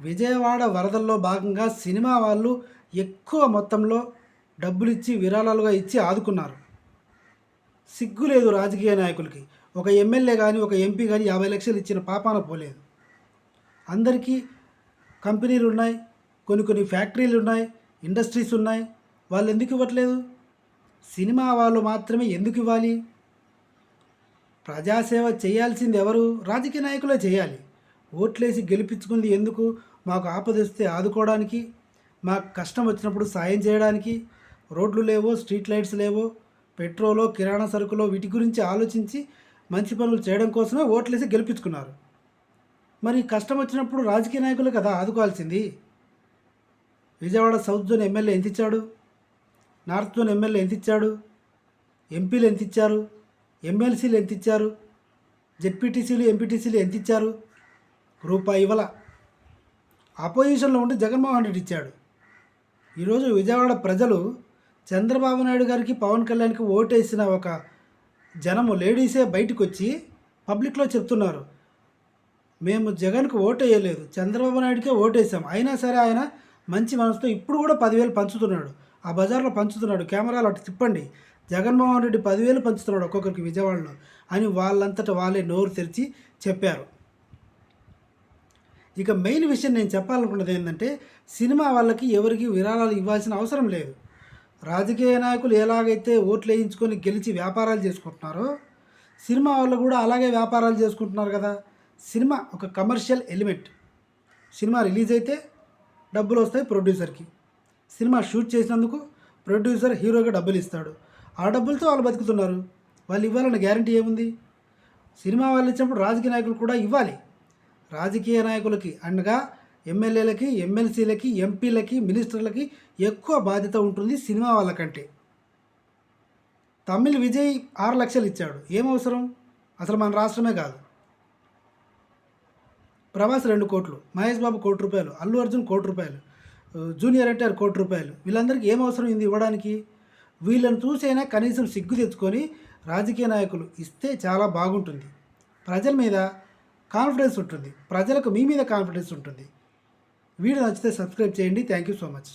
విజయవాడ వరదల్లో భాగంగా సినిమా వాళ్ళు ఎక్కువ మొత్తంలో డబ్బులు ఇచ్చి విరాళాలుగా ఇచ్చి ఆదుకున్నారు. సిగ్గు లేదు రాజకీయ నాయకులకి. ఒక ఎమ్మెల్యే కానీ ఒక ఎంపీ కానీ యాభై లక్షలు ఇచ్చిన పాపాన పోలేదు. అందరికీ కంపెనీలు ఉన్నాయి కొన్ని కొన్ని ఫ్యాక్టరీలు ఉన్నాయి ఇండస్ట్రీస్ ఉన్నాయి. వాళ్ళు ఎందుకు ఇవ్వట్లేదు? సినిమా వాళ్ళు మాత్రమే ఎందుకు ఇవ్వాలి? ప్రజాసేవ చేయాల్సింది ఎవరు? రాజకీయ నాయకులే చేయాలి. ఓట్లేసి గెలిపించుకుంది ఎందుకు? మాకు ఆపదిస్తే ఆదుకోవడానికి మాకు కష్టం వచ్చినప్పుడు సాయం చేయడానికి రోడ్లు లేవో స్ట్రీట్ లైట్స్ లేవో పెట్రోలో కిరాణా సరుకులో వీటి గురించి ఆలోచించి మంచి పనులు చేయడం కోసమే ఓట్లేసి గెలిపించుకున్నారు. మరి కష్టం వచ్చినప్పుడు రాజకీయ నాయకులు కదా ఆదుకోవాల్సింది. విజయవాడ సౌత్ జోన్ ఎమ్మెల్యే ఎంత ఇచ్చాడు? నార్త్ జోన్ ఎమ్మెల్యే ఎంత ఇచ్చాడు? ఎంపీలు ఎంత ఇచ్చారు? ఎమ్మెల్సీలు ఎంత ఇచ్చారు? జెడ్పీటీసీలు ఎంపీటీసీలు ఎంత ఇచ్చారు? రూపాయి ఇవ్వాల. అపోజిషన్లో ఉంటే జగన్మోహన్ రెడ్డి ఇచ్చాడు. ఈరోజు విజయవాడ ప్రజలు చంద్రబాబు నాయుడు గారికి పవన్ కళ్యాణ్కి ఓటేసిన ఒక జనము లేడీసే బయటకు వచ్చి పబ్లిక్లో చెప్తున్నారు. మేము జగన్కు ఓటేయలేదు వేయలేదు చంద్రబాబు నాయుడుకే ఓటేసాం. అయినా సరే ఆయన మంచి మనసుతో ఇప్పుడు కూడా పదివేలు పంచుతున్నాడు. ఆ బజార్లో పంచుతున్నాడు. కెమెరాలు అటు తిప్పండి. జగన్మోహన్ రెడ్డి పదివేలు పంచుతున్నాడు ఒక్కొక్కరికి విజయవాడలో అని వాళ్ళంతట వాళ్ళే నోరు తెరిచి చెప్పారు. ఇక మెయిన్ విషయం నేను చెప్పాలనుకున్నది ఏంటంటే సినిమా వాళ్ళకి ఎవరికి విరాళాలు ఇవ్వాల్సిన అవసరం లేదు. రాజకీయ నాయకులు ఎలాగైతే ఓట్లు వేయించుకొని గెలిచి వ్యాపారాలు చేసుకుంటున్నారో సినిమా వాళ్ళు కూడా అలాగే వ్యాపారాలు చేసుకుంటున్నారు కదా. సినిమా ఒక కమర్షియల్ ఎలిమెంట్ సినిమా రిలీజ్ అయితే డబ్బులు వస్తాయి ప్రొడ్యూసర్కి సినిమా షూట్ చేసినందుకు ప్రొడ్యూసర్ హీరోగా డబ్బులు ఇస్తాడు. ఆ డబ్బులతో వాళ్ళు బతుకుతున్నారు. వాళ్ళు ఇవ్వాలన్న గ్యారంటీ ఏముంది? సినిమా వాళ్ళు ఇచ్చినప్పుడు రాజకీయ నాయకులు కూడా ఇవ్వాలి. రాజకీయ నాయకులకి అండగా ఎమ్మెల్యేలకి ఎమ్మెల్సీలకి ఎంపీలకి మినిస్టర్లకి ఎక్కువ బాధ్యత ఉంటుంది సినిమా వాళ్ళకంటే. తమిళ్ విజయ్ ఆరు లక్షలు ఇచ్చాడు. ఏం అవసరం? అసలు మన రాష్ట్రమే కాదు. ప్రభాస్ రెండు కోట్లు మహేష్ బాబు కోటి రూపాయలు అల్లు అర్జున్ కోటి రూపాయలు జూనియర్ ఎన్టీఆర్ కోటి రూపాయలు. వీళ్ళందరికీ ఏం అవసరం ఇది ఇవ్వడానికి? వీళ్ళని చూసైనా కనీసం సిగ్గు తెచ్చుకొని రాజకీయ నాయకులు ఇస్తే చాలా బాగుంటుంది. ప్రజల మీద కాన్ఫిడెన్స్ ఉంటుంది. ప్రజలకు మీ మీద కాన్ఫిడెన్స్ ఉంటుంది. వీడియో నచ్చితే సబ్స్క్రైబ్ చేయండి. Thank you so much.